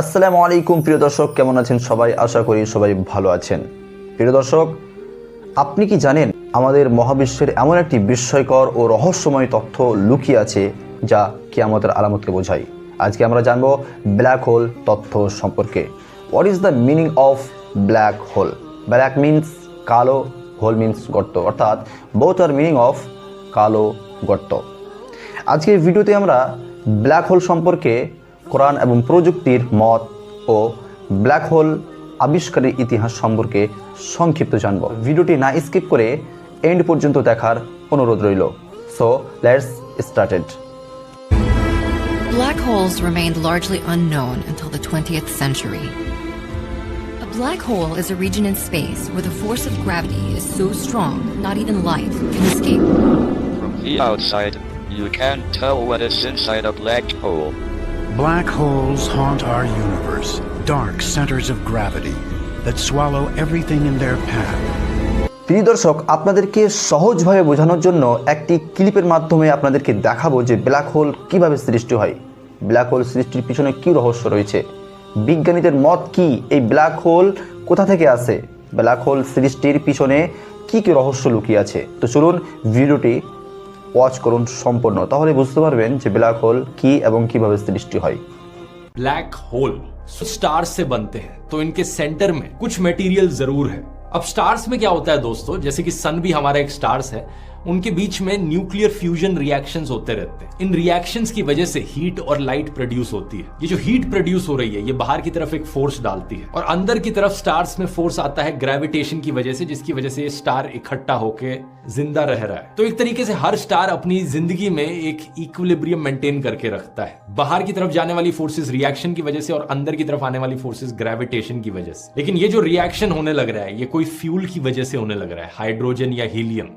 আসসালামু আলাইকুম, প্রিয় দর্শক, কেমন আছেন সবাই? আশা করি সবাই ভালো আছেন। প্রিয় দর্শক, আপনি কি জানেন আমাদের মহাবিশ্বের এমন একটি বিস্ময়কর ও রহস্যময় তথ্য লুকিয়ে আছে যা কিয়ামতের আলামতকে বোঝায়? আজকে আমরা জানব ব্ল্যাক হোল তথ্য সম্পর্কে। What is the meaning of black hole black means কালো হোল মিন্স গর্ত। অর্থাৎ বোথ আর মিনিং অফ কালো, গর্ত। আজকের ভিডিওতে আমরা ব্ল্যাক হোল সম্পর্কে কোরআন এবং প্রযুক্তির মত ও ব্ল্যাক হোল আবিষ্কারের ইতিহাস সম্পর্কে সংক্ষিপ্ত জানব ভিডিওটি না স্কিপ করে এন্ড পর্যন্ত দেখার অনুরোধ রইল so let's started Black holes remained largely unknown until the 20th century. A black hole is a region in space where the force of gravity is so strong not even light can escape. From the outside, you can't tell what is inside a black hole. Black holes haunt our universe, dark centers of gravity that swallow everything in their path. প্রিয় দর্শক আপনাদেরকে সহজভাবে বোঝানোর জন্য একটি ক্লিপের মাধ্যমে আপনাদেরকে দেখাবো যে ব্ল্যাক হোল কীভাবে সৃষ্টি হয়। ব্ল্যাক হোল সৃষ্টির পিছনে কি রহস্য রয়েছে? বিজ্ঞানীদের মত কি এই ব্ল্যাক হোল কোথা থেকে আসে? ব্ল্যাক হোল সৃষ্টির পিছনে কি কি রহস্য লুকিয়ে আছে? তো চলুন ভিডিওটি ওয়াচ করুন সম্পূর্ণ তাহলে বুঝতে পারবেন যে ব্ল্যাক হোল কি এবং কিভাবে সৃষ্টি হয় ब्लैक होल स्टार्स से बनते हैं तो इनके सेंटर में कुछ मटेरियल जरूर है अब स्टार्स में क्या होता है दोस्तों जैसे कि सन भी हमारा एक स्टार्स है उनके बीच में न्यूक्लियर फ्यूजन रिएक्शंस होते रहते हैं। इन रिएक्शंस की वजह से हीट और लाइट प्रोड्यूस होती है। ये जो हीट प्रोड्यूस हो रही है, ये बाहर की तरफ़ एक फोर्स डालती है। और अंदर की तरफ़ स्टार्स में फोर्स आता है ग्रेविटेशन की वजह से, जिसकी वजह से स्टार इकट्ठा होके ज़िंदा रह रहा है। तो एक तरीके से हर स्टार अपनी ज़िंदगी में एक इक्विलिब्रियम मेंटेन करके रखता है। बाहर की तरफ़ जाने वाली फोर्सेस रिएक्शन की वजह से और अंदर की तरफ़ आने वाली फोर्सेस ग्रेविटेशन की वजह से। लेकिन ये जो रिएक्शन होने लग रहा है, ये कोई फ्यूल की वजह से होने लग रहा है हाइड्रोजन या हीलियम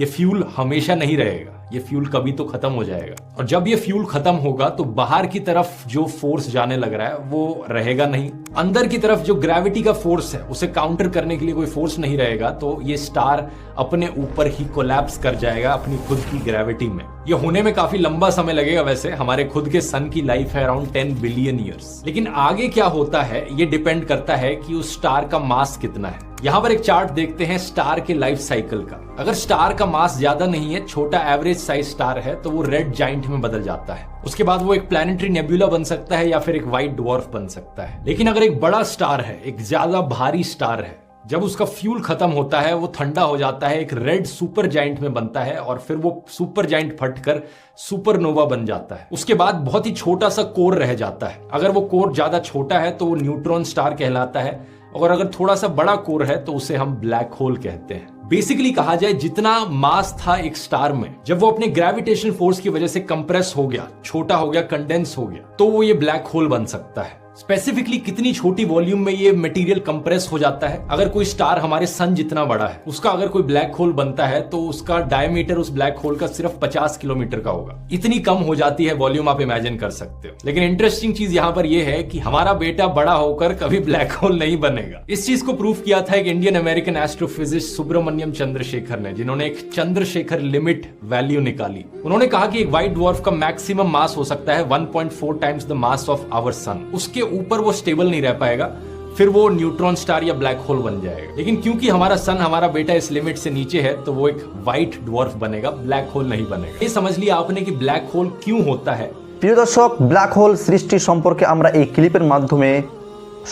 ये फ्यूल हमेशा नहीं रहेगा। ये फ्यूल कभी तो खत्म हो जाएगा। और जब ये फ्यूल खत्म होगा तो बाहर की तरफ़ जो फोर्स जाने लग रहा है, वो रहेगा नहीं। अंदर की तरफ़ जो ग्रेविटी का फोर्स है, उसे काउंटर करने के लिए कोई फोर्स नहीं रहेगा तो ये स्टार अपने ऊपर ही कोलैप्स कर जाएगा अपनी खुद की ग्रेविटी में। ये होने में काफ़ी लंबा समय लगेगा वैसे। हमारे खुद के सन की लाइफ है अराउंड टेन बिलियन ईयर्स लेकिन आगे क्या होता है, ये डिपेंड करता है कि उस स्टार का मास कितना है। यहाँ पर एक चार्ट देखते हैं स्टार के लाइफ साइकिल का। अगर स्टार का मास ज़्यादा नहीं है, छोटा एवरेज साइज़ स्टार है तो वो रेड जाइंट में बदल जाता है। उसके बाद वो एक प्लानिटरी नेब्यूला बन सकता है या फिर एक व्हाइट डॉर्फ बन सकता है। लेकिन अगर एक बड़ा स्टार है, एक ज़्यादा भारी स्टार है, जब उसका फ्यूल खत्म होता है, वो ठंडा हो जाता है, एक रेड सुपर जाइंट में बनता है और फिर वो सुपर जाइंट फटकर सुपरनोवा बन जाता है। उसके बाद बहुत ही छोटा सा कोर रह जाता है। अगर वो कोर ज़्यादा छोटा है तो वो न्यूट्रॉन स्टार कहलाता है। और अगर थोड़ा सा बड़ा कोर है तो उसे हम ब्लैक होल कहते हैं। बेसिकली कहा जाए, जितना मास था एक स्टार में, जब वो अपने ग्रेविटेशन फोर्स की वजह से कंप्रेस हो गया, छोटा हो गया कंडेंस हो गया तो वो ये ब्लैक होल बन सकता है। स्पेसिफिकली कितनी छोटी वॉल्यूम में ये मटेरियल कंप्रेस हो जाता है? अगर कोई स्टार हमारे सन जितना बड़ा है, उसका अगर कोई ब्लैक होल बनता है तो उसका डायमीटर उस ब्लैक होल का सिर्फ़ 50 किलोमीटर का होगा। इतनी कम हो जाती है वॉल्यूम आप इमेजिन कर सकते हो। लेकिन इंटरेस्टिंग चीज़ यहाँ पर यह है कि हमारा बेटा बड़ा होकर कभी ब्लैक होल नहीं बनेगा। इस चीज़ को प्रूव किया था एक Indian American astrophysicist Subrahmanyan Chandrasekhar ने, जिन्होंने एक चंद्रशेखर लिमिट वैल्यू निकाली। उन्होंने कहा कि एक व्हाइट डॉर्फ का मैक्सिमम मास हो सकता है 1.4 times the mass of our sun उसके ऊपर वो स्टेबल नहीं रह पाएगा फिर वो न्यूट्रॉन स्टार या ब्लैक होल बन जाएगा लेकिन क्योंकि हमारा सन हमारा बेटा इस लिमिट से नीचे है तो वो एक व्हाइट डॉर्फ बनेगा ब्लैक होल नहीं बनेगा ये समझ लिया आपने कि ब्लैक होल क्यों होता है প্রিয় দর্শক ব্ল্যাক হোল সৃষ্টি সম্পর্কে আমরা এই ক্লিপের মাধ্যমে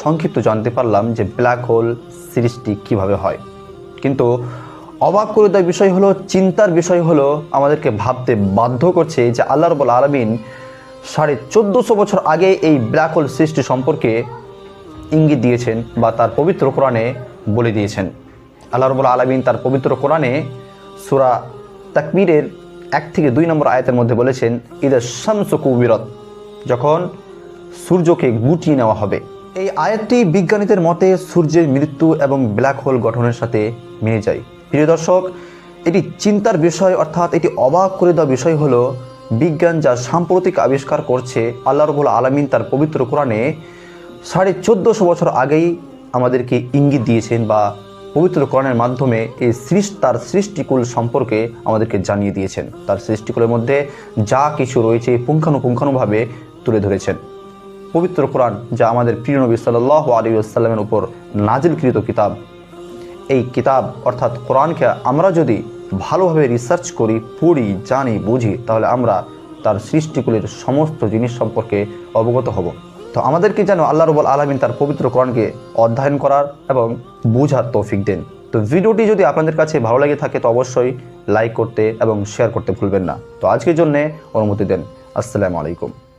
সংক্ষিপ্ত জানতে পারলাম যে ব্ল্যাক হোল সৃষ্টি কিভাবে হয় কিন্তু অবাক করে দেওয়ার বিষয় হলো চিন্তার বিষয় হলো আমাদেরকে ভাবতে বাধ্য করছে যে আল্লাহ রবুল আলমিন সাড়ে চোদ্দোশো বছর আগে এই ব্ল্যাক হোল সৃষ্টি সম্পর্কে ইঙ্গিত দিয়েছেন বা তার পবিত্র কোরআনে বলে দিয়েছেন। আল্লাহ রবুল আলমিন তার পবিত্র কোরআনে সুরা তাকবীরের এক থেকে দুই নম্বর আয়াতের মধ্যে বলেছেন ঈদের শামস কুবিরত যখন সূর্যকে গুটিয়ে নেওয়া হবে। এই আয়াতটি বিজ্ঞানীদের মতে সূর্যের মৃত্যু এবং ব্ল্যাক হোল গঠনের সাথে মিলে যায়। প্রিয় দর্শক, এটি চিন্তার বিষয়, অর্থাৎ এটি অবাক করে দেওয়া বিষয় হলো বিজ্ঞান যা সাম্প্রতিক আবিষ্কার করছে, আল্লাহ রবুল আলমিন তার পবিত্র কোরআনে সাড়ে চোদ্দোশো বছর আগেই আমাদেরকে ইঙ্গিত দিয়েছেন বা পবিত্র কোরআনের মাধ্যমে এই সৃষ্টি, তার সৃষ্টিকুল সম্পর্কে আমাদেরকে জানিয়ে দিয়েছেন। তার সৃষ্টিকুলের মধ্যে যা কিছু রয়েছে পুঙ্খানুপুঙ্খানুভাবে তুলে ধরেছেন। পবিত্র কোরআন যা আমাদের প্রিয় নবী সাল্লাহ আলী আসসালামের উপর নাজিলকৃত কিতাব। এই কিতাব অর্থাৎ কোরআনকে আমরা যদি ভালোভাবে রিসার্চ করি, পড়ি, জানি, বুঝি, তাহলে আমরা তার সৃষ্টিগুলির সমস্ত জিনিস সম্পর্কে অবগত হব। তো আমাদেরকে যেন আল্লাহ রবুল আলমিন তার পবিত্র কোরআনকে অধ্যয়ন করার এবং বুঝার তৌফিক দেন। তো ভিডিওটি যদি আপনাদের কাছে ভালো লাগে থাকে, তো অবশ্যই লাইক করতে এবং শেয়ার করতে ভুলবেন না। তো আজকের জন্যে অনুমতি দেন। আসসালামু আলাইকুম।